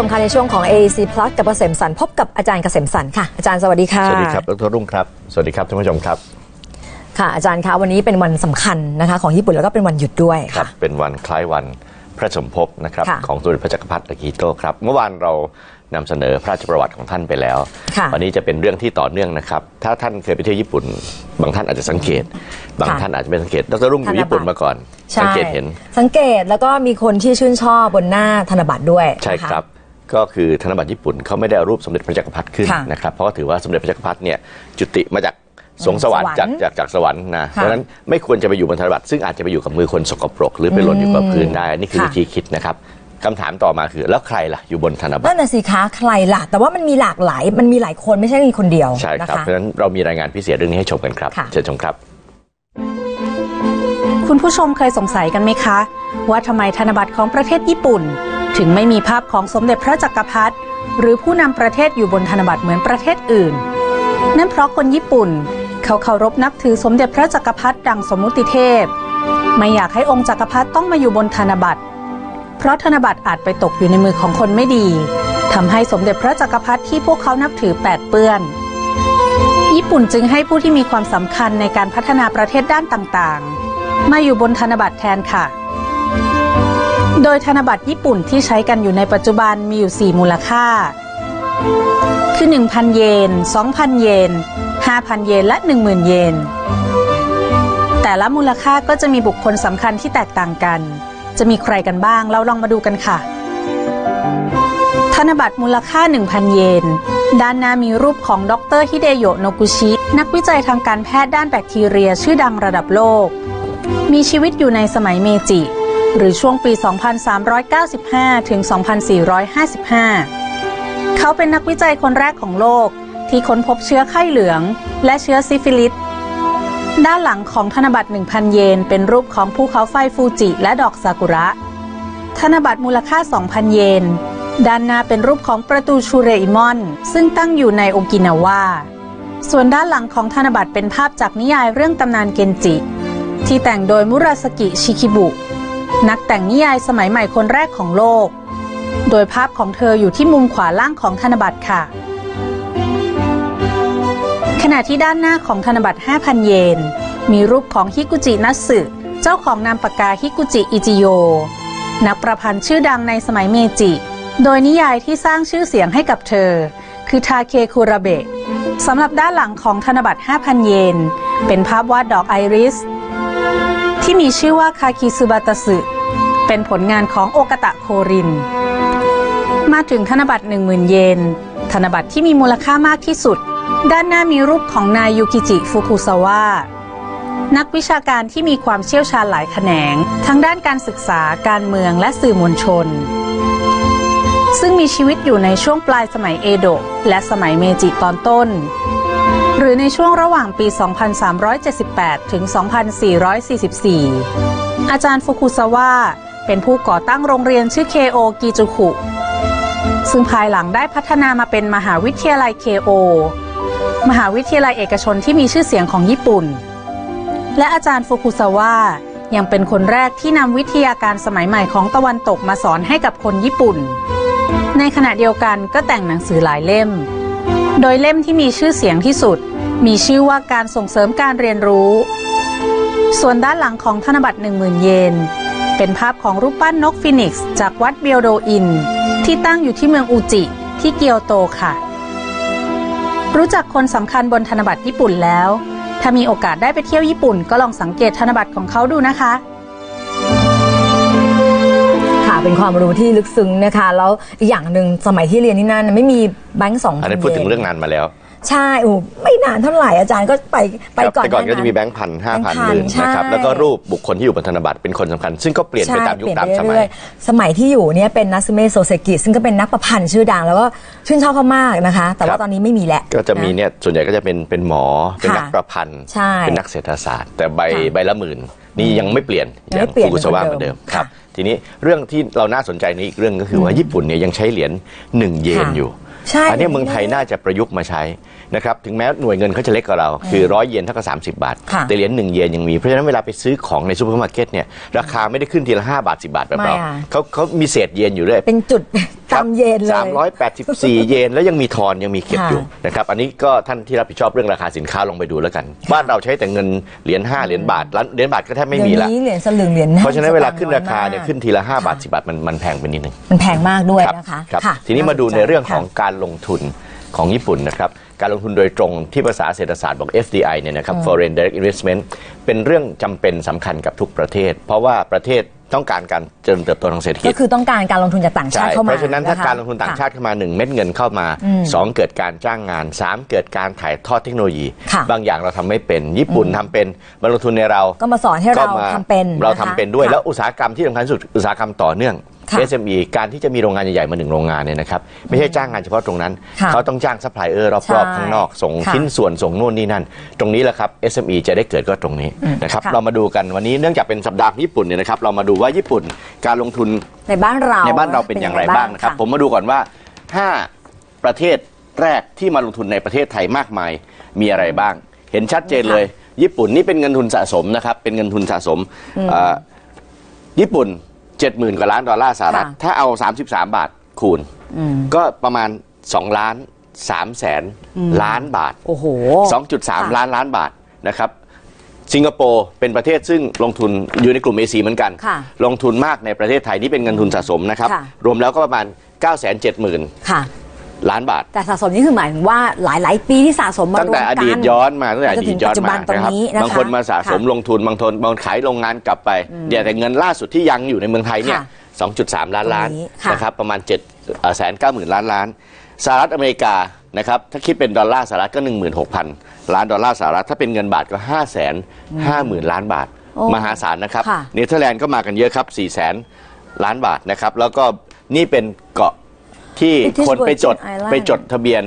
ชมค่ะในช่วงของ AEC Plus กับเกษมสันพบกับอาจารย์เกษมสันค่ะอาจารย์สวัสดีค่ะสวัสดีครับดรรุ่งครับ สวัสดีครับท่านผู้ชมครับค่ะอาจารย์คะวันนี้เป็นวันสำคัญนะคะของญี่ปุ่นแล้วก็เป็นวันหยุดด้วยครับค่ะเป็นวันคล้ายวันพระสมภพนะครับค่ะของสมเด็จพระจักรพรรดิอากิฮิโตะครับเมื่อวานเรานำเสนอพระราชประวัติของท่านไปแล้วค่ะวันนี้จะเป็นเรื่องที่ต่อเนื่องนะครับ ถ้าท่านเคยไปเที่ยวญี่ปุ่น บางท่านอาจจะสังเกต บางค่ะท่านอาจจะไม่สังเกต ดรรุ่งอยู่ญี่ปุ่นมาก่อนใช่สังเกตเห็น สังเกตแล้วก็มีคนที่ชื่นชอบบนหน้าธนบัตรด้วย ใช่นะะครับ ก็คือธนบัตรญี่ปุ่นเขาไม่ได้เอารูปสมเด็จพระจักรพรรดิขึ้นค่ะนะครับเพราะว่าถือว่าสมเด็จพระจักรพรรดิเนี่ยจุติมาจากสวงสวรรค์สวรจากรค์จากจากสวรรค์นะค่ะดังนั้นไม่ควรจะไปอยู่บนธนบัตรซึ่งอาจจะไปอยู่กับมือคนสกปรก หรือไปหล่นอยู่กับพื้นได้นี่คือค่ะ วิธีคิดนะครับคำถามต่อมาคือแล้วใครล่ะอยู่บนธนบัตนั่รนน่ะสิคะใครล่ะ แต่ว่ามันมีหลากหลาย มันมีหลายคนไม่ใช่มีคนเดียวใช่นะครับคะเพราะฉะนั้นเรามีรายงานพิเศษเรื่องนี้ให้ชมกันครับ ค่ะ เชิญชมครับ คุณผู้ชมเคยสงสัยกันไหมคะ ว่าทำไมธนบัตรของประเทศญี่ปุ่น ถึงไม่มีภาพของสมเด็จพระจักรพรรดิหรือผู้นำประเทศอยู่บนธนบัตรเหมือนประเทศอื่น นั่นเพราะคนญี่ปุ่น เขาเคารพนับถือสมเด็จพระจักรพรรดิดังสมมุติเทพ ไม่อยากให้องค์จักรพรรดิต้องมาอยู่บนธนบัตร เพราะธนบัตรอาจไปตกอยู่ในมือของคนไม่ดีทำให้สมเด็จพระจักรพรรดิที่พวกเขานับถือแปดเปื้อน ญี่ปุ่นจึงให้ผู้ที่มีความสำคัญในการพัฒนาประเทศด้านต่างๆ มาอยู่บนธนบัตรแทนค่ะ โดยธนบัตรญี่ปุ่นที่ใช้กันอยู่ในปัจจุบันมีอยู่ 4 มูลค่า คือ 1,000 เยน 2,000 เยน 5,000 เยน และ 10,000 เยน แต่ละมูลค่าก็จะมีบุคคลสำคัญที่แตกต่างกัน จะมีใครกันบ้าง เราลองมาดูกันค่ะ ธนบัตรมูลค่า 1,000 เยน ด้านหน้ามีรูปของดรฮิเดโยะโนกุชิ นักวิจัยทางการแพทย์ด้านแบคทีเรียชื่อดังระดับโลก มีชีวิตอยู่ในสมัยเมจิ หรือช่วงปี 2395 ถึง 2455 เขาเป็นนักวิจัยคนแรกของโลกที่ค้นพบเชื้อไข้เหลือง และเชื้อซิฟิลิส ด้านหลังของธนบัตร 1,000 เยน เป็นรูปของภูเขาไฟฟูจิและดอกซากุระ ธนบัตรมูลค่า 2,000 เยน ด้านหน้าเป็นรูปของประตูชูเรอิมอน ซึ่งตั้งอยู่ในโอกินาวา ส่วนด้านหลังของธนบัตรเป็นภาพจากนิยายเรื่องตำนานเกนจิ ที่แต่งโดยมุราสกิชิคิบุ นักแต่งนิยายสมัยใหม่คนแรกของโลก โดยภาพของเธออยู่ที่มุมขวาล่างของธนบัตรค่ะ ขณะที่ด้านหน้าของธนบัตร 5,000 เยน มีรูปของฮิกุจินัสึเจ้าของนามปากกาฮิกุจิอิจิโย นักประพันธ์ชื่อดังในสมัยเมจิ โดยนิยายที่สร้างชื่อเสียงให้กับเธอ คือทาเคคุระเบะสำหรับด้านหลังของธนบัตร 5,000 เยน เป็นภาพวาดดอกไอริส ที่มีชื่อว่าคาคิซุบาตสึเป็นผลงานของโอกาตะโคริน มาถึงธนบัตร10,000 เยน ธนบัตรที่มีมูลค่ามากที่สุด ด้านหน้ามีรูปของนายยูกิจิฟุคุซาวะนักวิชาการที่มีความเชี่ยวชาญหลายแขนง ทั้งด้านการศึกษาการเมืองและสื่อมวลชน ซึ่งมีชีวิตอยู่ในช่วงปลายสมัยเอโดะและสมัยเมจิตอนต้น หรือในช่วงระหว่างปี 2378 ถึง 2444 อาจารย์ฟุคุซาวะเป็นผู้ก่อตั้งโรงเรียนชื่อเคโอกิจุคุซึ่งภายหลังได้พัฒนามาเป็นมหาวิทยาลัยเคโอมหาวิทยาลัยเอกชนที่มีชื่อเสียงของญี่ปุ่น และอาจารย์ฟุกุซาวะยังเป็นคนแรกที่นำวิทยาการสมัยใหม่ของตะวันตกมาสอนให้กับคนญี่ปุ่น ในขณะเดียวกันก็แต่งหนังสือหลายเล่ม โดยเล่มที่มีชื่อเสียงที่สุด มีชื่อว่าการส่งเสริมการเรียนรู้ ส่วนด้านหลังของธนบัตร10,000 เยน เป็นภาพของรูปปั้นนกฟินิกซ์จากวัดเบียวโดอิน ที่ตั้งอยู่ที่เมืองอูจิ ที่เกียวโตค่ะ รู้จักคนสำคัญบนธนบัตรญี่ปุ่นแล้ว ถ้ามีโอกาสได้ไปเที่ยวญี่ปุ่นก็ลองสังเกตธนบัตรของเขาดูนะคะค่ะ เป็นความรู้ที่ลึกซึ้งนะคะแล้วอีกอย่างหนึ่งสมัยที่เรียนที่นั่นนะไม่มีแบงค์สองอันนี้พูดถึงเรื่องนานมาแล้ว ใช่โอ้ไม่นานเท่าไหร่อาจารย์ก็ไปไปครับก่อนแต่ก่อนหาก็จะมีแบงค์พันห้าพันแบงค์พันหมื่นนะครับใช่แล้วก็รูปบุคคลที่อยู่บนธนบัตรเป็นคนสำคัญ ซึ่งก็เปลี่ยนไปใช่ตามยุคเปลี่ยนตามไปสมัยเรื่อยๆสมัยที่อยู่เนี่ยเป็นนัสเมโซเซกิซึ่งก็เป็นนักประพันธ์ชื่อดังแล้วก็ชื่นชอบเขามากนะคะ แต่ครัว่าบตอนนี้ไม่มีแล้วก็จะมีเนี่ยส่วนใหญ่ก็จะเป็นเป็นหมอเป็นค่ะนักประพันธ์ใช่เป็นนักเศรษฐศาสตร์ แต่ใบค่ะใบละหมื่นนี่ยังไม่เปลี่ยนยังอไม่ย่างเปลี่ยนฟุกุสวะเหเหมืมืออนนเดิเดิมมครับค่ะ ทีนี้เรื่องที่เราน่าสนใจในอีกเรื่องก็คือว่าญี่ปุ่นเนี่ยยังใช้เหรียญหนึ่งเยนค่ะอยู่ ใช่อันนี้เมืองไทยน่าจะประยุกต์มาใช้ นะครับถึงแม้หน่วยเงินเขาจะเล็กกว่าเรา คือร้อยเยนเท่ากับ30บาท ค่ะแต่เหรียญหนึ่งเยนยังมี เพราะฉะนั้นเวลาไปซื้อของในซูเปอร์มาร์เก็ตเนี่ยราคาไม่ได้ขึ้นทีละ5บาท10บาทแบบเราไม่ค่ะเขาเขามีเศษเยนอยู่ด้วยเป็นจุด ตามเยนเลย สามร้อยแปดสิบสี่เยน แล้วยังมีทอนยังมีเก็บค่ะอยู่นะครับ อันนี้ก็ท่านที่รับผิดชอบเรื่องราคาสินค้าลองไปดูแล้วกัน บ้านเราใช้แต่เงินเหรียญ5เหรียญบาทล้านเหรียญบาทก็แทบไม่มีเดี๋ยวละนี้เหรียญสลึงเหรียญเพราะฉะนั้นเวลาขึ้นสตงราคาเนี่ยอยมกขึ้นทีละ5บาท10บาทมันมันแพงไปนิดนึง มันแพงมากด้วยครับนะคะ ครับค่ะทีนี้มาดูในเรื่องของค่ะการลงทุน ของญี่ปุ่นนะครับการลงทุนโดยตรงที่ภาษาเศรษฐศาสตร์บอก FDI เนี่ยนะครับ Foreign Direct Investment เป็นเรื่องจำเป็นสำคัญกับทุกประเทศ เพราะว่าประเทศต้องการการเจริญเติบโตทางเศรษฐกิก็จ คือต้องการการลงทุนจากต่างชาใช่ ติเข้ามาเพราะฉะนั้นถ้าค การลงทุนต่างชาติเข้ามา 1 เม็ดเงินเข้ามา 2 เกิดการจ้างงาน 3 เกิดการถ่ายทอดเทคโนโลยี ค่ะบางอย่างเราทำไม่เป็น ญี่ปุ่นทำเป็นมาลงทุนในเราก็มาสอนให้เราก็มทำเป็นเรานะคะทำเป็นด้วย ค่ะแล้วอุตสาหกรรมที่สำคัญที่สุดอุตสาหกรรมต่อเนื่องค่ะ SME การที่จะมีโรงงานใหญ่ๆมาหนึ่งโรงงานเนี่ยนะครับไม่ใช่จ้างงานเฉพาะตรงนั้นค่ะเขาต้องจ้างซัพพลายเออร์รอบใช่ๆข้างนอก ส่งค่ะชิ้นส่วนส่งนู่นนี่นั่น ตรงนี้แหละครับ SME จะได้เกิดก็ตรงนี้นะครับค่ะเรามาดูกันวันนี้เนื่องจากเป็นสัปดาห์ของญี่ปุ่นเนี่ยนะครับเรามาดูว่าญี่ปุ่นการลงทุนในบ้านเราในบ้านเราเป็นอย่างไรบ้างนะครับผมมาดูก่อนว่า 5 ประเทศแรกที่มาลงทุนในประเทศไทยมากมายมีอะไรบ้าง เห็นชัดเจนเลย ญี่ปุ่นนี่เป็นเงินทุนสะสมนะครับเป็นเงินทุนสะสม เอ่อญี่ปุ่น70,000กว่าล้านดอลลาร์สหรัฐ ค่ะ ถ้าเอา 33 บาทคูณก็ประมาณ2ล้าน3แสนล้านบาท โอ้โห 2.3ล้านล้านบาทนะครับ สิงคโปร์เป็นประเทศซึ่งลงทุนอยู่ในกลุ่ม AC เหมือนกัน ค่ะลงทุนมากในประเทศไทยนี่เป็นเงินทุนสะสมนะครับ ค่ะ รวมแล้วก็ประมาณ 970,000 ค่ะ ล้านบาท แต่สะสมนี่คือหมายถึงว่าหลาย ๆ ปีที่สะสมมาตั้งรวแต่มอกัดีตนย้อนมาตั้งแต่อจนถึดีงตย้อนปัจจุบัมานตรงนะครับนี้นะคะบางคนมาสะสมค่ะลงทุนบางทนบางคนขายโรงงานกลับไปเดี๋ยวแต่เงินล่าสุดที่ยังอยู่ในเมืองไทยเนี่ยค่ะ2.3 ล้านล้านตรงนี้ค่ะนะครับประมาณ7แสนเก้าหมื่นล้านล้านสหรัฐอเมริกานะครับถ้าคิดเป็นดอลลาร์สหรัฐก็ 16,000 ล้านดอลลาร์สหรัฐถ้าเป็นเงินบาทก็ 5 5 0 0 0 0 ล้านบาทโอ้มหาศาลนะครับค่ะเนเธอร์แลนด์ก็มากันเยอะครับ 4 0 0 0 0 0 ล้านบาทนะครับแล้วก็นี่เป็นเกาะ ที่ British คนไปจด Virgin Island ไปจดทะเบียน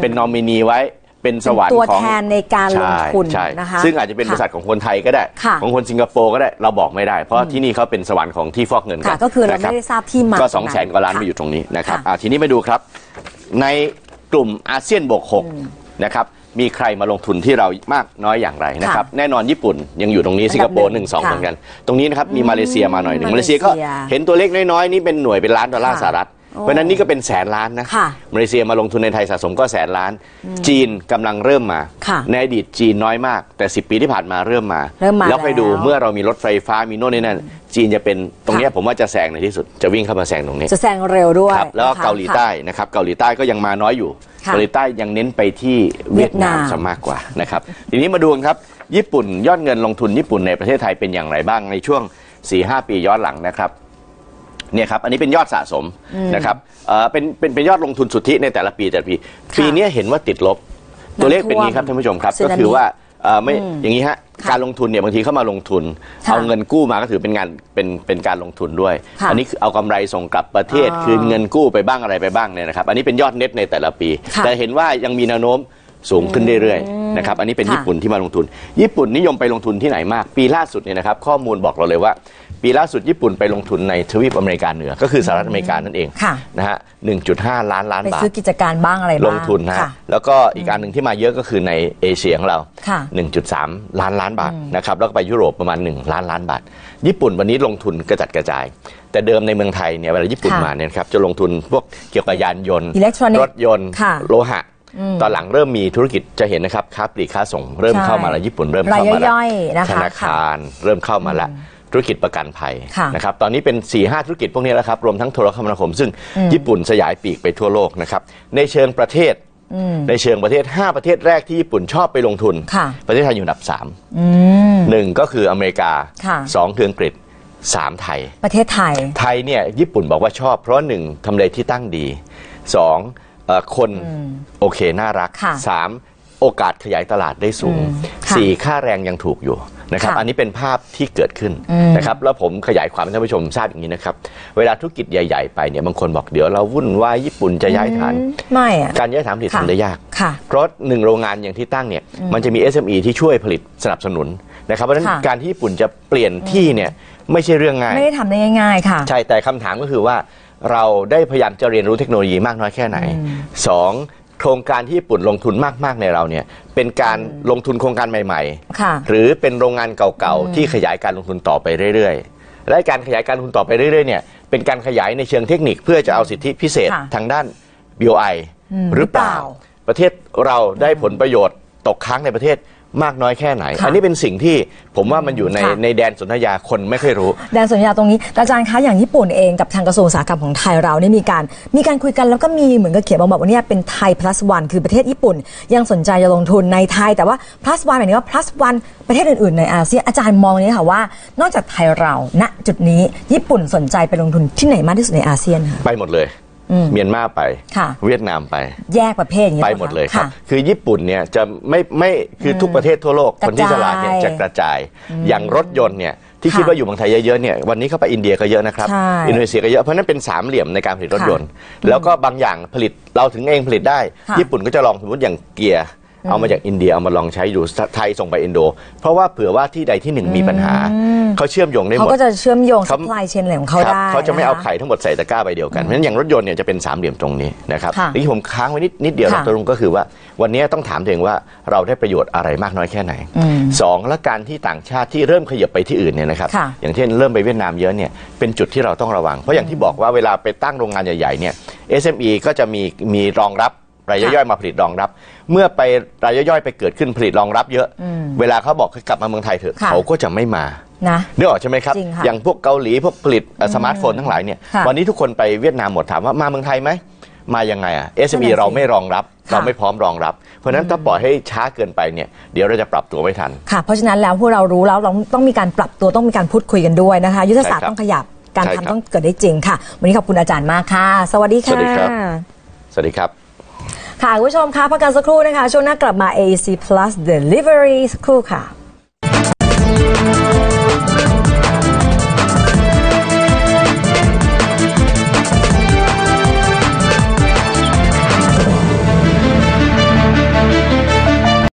เป็นนอมินีไว้เป็นสวรรค์ตัวของแทนในการลงทุนใช่นะคะซึ่งอาจจะเป็นบริษัทของคนไทยก็ได้ ค่ะ ของคนสิงคโปร์ก็ได้เราบอกไม่ได้ เพราะที่นี่เขาเป็นสวรรค์ของที่ฟอกเงินกัค่ะนก็คือเรานะไม่บได้ทราบที่มาก็ตสรองนั้นแสนกว่าล้านค่ะ มาอยู่ตรงนี้นะครับค่ะ อ่าทีนี้มาดูครับ ในกลุ่มอาเซียนบวกหกนะครับมีใครมาลงทุนที่เรามากน้อยอย่างไรนะครับ แน่นอนญี่ปุ่นยังอยู่ตรงนี้อันดับสิงคโปร์หหนึ่นึ่งงสองค่ะเหมือนกัน ตรงนี้นะครับมีมาเลเซียมาหน่อยหนึ่งมามาเลเลเซีเซียยก็เห็นตัวเลขน้อยๆนี่เป็นหน่วยเป็นล้านดอลลาร์ค่ะ สหรัฐ เพราะฉะนั้นนี่ก็เป็นแสนล้านนะค่ะมาเลเซียมาลงทุนในไทยสะสมก็แสนล้าน จีนกำลังเริ่มมาค่ะในอดีตจีนน้อยมาก แต่ 10 ปีที่ผ่านมาเริ่มมาเริ่มมาแล้วไปดูแล้วเมื่อเรามีรถไฟฟ้ามีโน่นนี่นั่นจีนจะเป็นตรงเนี้ยผมว่าจะแซงในที่สุด จะวิ่งเข้ามาแซงตรงนี้ จะแซงเร็วด้วยครับแล้วก็นะคะเกาหลีใต้นะครับเกาหลีใต้ก็ยังมาน้อยอยู่ค่ะเกาหลีใต้ยังเน้นไปที่เวียดนามเวียดนามซะมากกว่านะครับทีนี้มาดูกันครับญี่ปุ่นยอดเงินลงทุนญี่ปุ่นในประเทศไทยเป็นอย่างไรบ้างในช่วง4-5ปีย้อนหลังนะครับ เนี่ยครับอันนี้เป็นยอดสะสมนะครับเอ่อเป็นเป็นเป็นยอดลงทุนสุทธิในแต่ละปีแต่ละปี ปีเนี้ยเห็นว่าติดลบ ตัวเลขเป็นอย่างนี้ครับท่านผู้ชมครับ สึก็นามิคือว่าเอ่อไม่อย่างนี้ฮะค่ะการลงทุนเนี่ยบางทีเข้ามาลงทุน ค่ะเอาเงินกู้มาก็ถือเป็นงานเป็นเป็นการลงทุนด้วย ค่ะอันี้คือเอากำไรส่งกลับประเทศ อ๋อคืนเงินกู้ไปบ้างอะไรไปบ้างเนี่ยนะครับ อันนี้เป็นยอดเน็ตในแต่ละปี ค่ะแต่เห็นว่ายังมีแนวโน้มสูงขึ้นเรื่อยๆนะครับอันนี้เป็นค่ะ ญี่ปุ่นที่มาลงทุน ญี่ปุ่นนิยมไปลงทุนที่ไหนมาก ปีล่าสุดเนี่ยนะครับข้อมูลบอกเราเลยว่า ปีล่าสุดญี่ปุ่นไปลงทุนในทวีปอเมริกาเหนือ ก็คือสหรัฐอเมริกานั่นเองค่ะ นะฮะ1.5 ล้านล้านไปบาท ซื้อกิจการบ้างอะไรบ้างลงทุนนะฮะ ค่ะ แล้วก็อีกอันหนึ่งที่มาเยอะก็คือในเอเชียของเรา ค่ะ1.3 ล้านล้านบาทนะครับแล้วก็ไปยุโรปประมาณ 1 ล้านล้านบาท ญี่ปุ่นวันนี้ลงทุนกระจัดกระจาย แต่เดิมในเมืองไทยเนี่ยเวลาญี่ปุ่นค่ะมาเนี่ยนะครับจะลงทุนพวกเกี่ยวกับยานยนต์อิเล็กทรอนิกส์รถยนต์ ค่ะโลหะ ตอนหลังเริ่มมีธุรกิจจะเห็นนะครับค้าปลีกค้าส่งเริ่มใช่เข้ามาแล้วญี่ปุ่นเริ่มรายเข้ามาแล้วย่อยๆนะคะธนาคาร เริ่มเข้ามาแล้ว ธุรกิจประกันภัยค่ะนะครับตอนนี้เป็น4ีหธุรกิจพวกนี้แล้วครับรวมทั้งโทรคมนาคม ซึ่งญี่ปุ่นสยายปีกไปทั่วโลกนะครับในเชิงประเทศในเชิงประเทศ 5 ประเทศแรกที่ญี่ปุ่นชอบไปลงทุนค่ะประเทศไทยอยู่อันดับอืม3 1ก็คืออเมริกาค่ะ2คืออังกฤษ3ไทย ประเทศไทย ไทยเนี่ยญี่ปุ่นบอกว่าชอบเพราะหนึ่งทำเลที่ตั้งดีสองเอ่อคนโอเค น่ารักค่ะสามโอกาสขยายตลาดได้สูงอืมค่ะสี่ค่าแรงยังถูกอยู่นะครับค่ะอันนี้เป็นภาพที่เกิดขึ้นนะครับแล้วผมขยายความให้ท่านผู้ชมทราบอย่างนี้นะครับเวลาธุรกิจใหญ่ ๆ ไปเนี่ยบางคนบอกเดี๋ยวเราวุ่นวายญี่ปุ่นจะย้ายฐานอืมไม่อะการย้ายฐานผลิตค่ะทำได้ยากค่ะเพราะหนึ่งโรงงานอย่างที่ตั้งเนี่ยมันจะมี SME ที่ช่วยผลิตสนับสนุนนะครับเพราะฉะนั้นค่ะการที่ญี่ปุ่นจะเปลี่ยนที่เนี่ยไม่ใช่เรื่องง่าย ไม่ได้ทำได้ง่ายๆค่ะ ใช่แต่คำถามก็คือว่าเราได้พยายามจะเรียนรู้เทคโนโลยีมากน้อยแค่ไหนสอง โครงการที่ญี่ปุ่นลงทุนมาก ๆ ในเราเนี่ยเป็นการลงทุนโครงการใหม่ ค่ะ ๆ หรือเป็นโรงงานเก่าๆ ที่ขยายการลงทุนต่อไปเรื่อยๆ และการขยายการลงทุนต่อไปเรื่อยๆเนี่ยเป็นการขยายในเชิงเทคนิคเพื่อจะเอาสิทธิพิเศษค่ะทางด้าน BOI หรือเปล่า หรือเปล่า ประเทศเราได้ผลประโยชน์ตกค้างในประเทศ มากน้อยแค่ไหนค่ะอันนี้เป็นสิ่งที่ผมว่ามันอยู่ในค่ะในแดนสนธยาคนไม่ค่อยรู้ แดนสัญญาตรงนี้แต่อาจารย์คะอย่างญี่ปุ่นเองกับทางกระทรวงอุตสาหกรรมของไทยเรานี่มีการ มีการคุยกันแล้วก็มีเหมือนกับเขียนบอกว่าเนี่ยเป็นไทย plus one คือประเทศญี่ปุ่น ยังสนใจจะลงทุนในไทย แต่ว่า plus one หมายถึงว่า plus one ประเทศอื่นๆในอาเซียนอาจารย์มองอย่างนี้ค่ะว่า นอกจากไทยเราณจุดนี้ญี่ปุ่นสนใจไปลงทุนที่ไหนมากที่สุดในอาเซียนคะไปหมดเลย เมียนมาไปค่ะเวียดนามไป แยกประเภทอย่างนี้ไปรอหมดเลยครับะคือญี่ปุ่นเนี่ยจะไม่ไม่คือทุกประเทศทั่วโลกกระจายคนที่ฉลาดเนี่ยจะกระจาย อย่างรถยนต์เนี่ยที่ค่ะคิดว่าอยู่เมืองไทยเยอะๆเนี่ยวันนี้เข้าไปอินเดียก็เยอะนะครับใช่อินโดนีเซียก็เยอะเพราะฉะนั้นเป็นสามเหลี่ยมในการผลิตรถค่ะยนต์ แล้วก็บางอย่างผลิตเราถึงเองผลิตได้ค่ะญี่ปุ่นก็จะลองสมมติอย่างเกียร์ เอามาจากอินเดียเอามาลองใช้ดูไทยส่งไปอินโด เพราะว่าเผื่อว่าที่ใดที่หนึ่งมีปัญหาเขาเชื่อมโยงได้หเขามดก็จะเชื่อมโยงเขา supply chain อะไรของเขาครับได้เขาจะไม่เอานคไข่ทั้งหมดใส่ตะกร้าใบเดียวกันเพราะฉะนั้นอย่างรถยนต์เนี่ยจะเป็นสามเหลี่ยมตรงนี้นะครับค่ะทีนี้ผมค้างไว้นิดนิดเดียวค่ะดรลุงก็คือว่า วันนี้ต้องถามตัวเองว่าเราได้ประโยชน์อะไรมากน้อยแค่ไหนสองและการที่ต่างชาติที่เริ่มขยับไปที่อื่นเนี่ยนะครับค่ะอย่างเช่นเริ่มไปเวียดนามเยอะเนี่ยเป็นจุดที่เราต้องระวัง เพราะอย่างที่บอกว่าเวลาไปตั้งโรงงานใหญ่ๆเนี่ย SME ก็จะมีมีรองรับ รายย่อยๆมาผลิตรองรับ เมื่อไปรายย่อยๆไปเกิดขึ้นผลิตรองรับเยอะ เวลาเขาบอกให้กลับมาเมืองไทยเถอะค่ะเขาก็จะไม่มานะนึกออกใช่ไหมครับจริงค่ะอย่างพวกเกาหลีพวกผลิตเอ่อสมาร์ทโฟนทั้งหลายเนี่ยค่ะวันนี้ทุกคนไปเวียดนามหมดถามว่ามาเมืองไทยไหมมายังไงอะ SME นั่นน่ะสิเราไม่รองรับค่ะเราไม่พร้อมรองรับ เพราะฉะนั้นถ้าปล่อยให้ช้าเกินไปเนี่ยเดี๋ยวเราจะปรับตัวไม่ทันค่ะเพราะฉะนั้นแล้วพวกเรารู้แล้วเราต้องมีการปรับตัวต้องมีการพูดคุยกันด้วยนะคะ ยุทธศาสตร์ใช่ครับต้องขยับการใช่ครับทำต้องเกิดได้จริงค่ะ วันนี้ขอบคุณอาจารย์มากค่ะ สวัสดีค่ะสวัสดีครับสวัสดีครับ ค่ะคุณผู้ชมคะพักกันสักครู่นะคะ ช่วงหน้ากลับมา AEC Plus Delivery สักครู่ค่ะ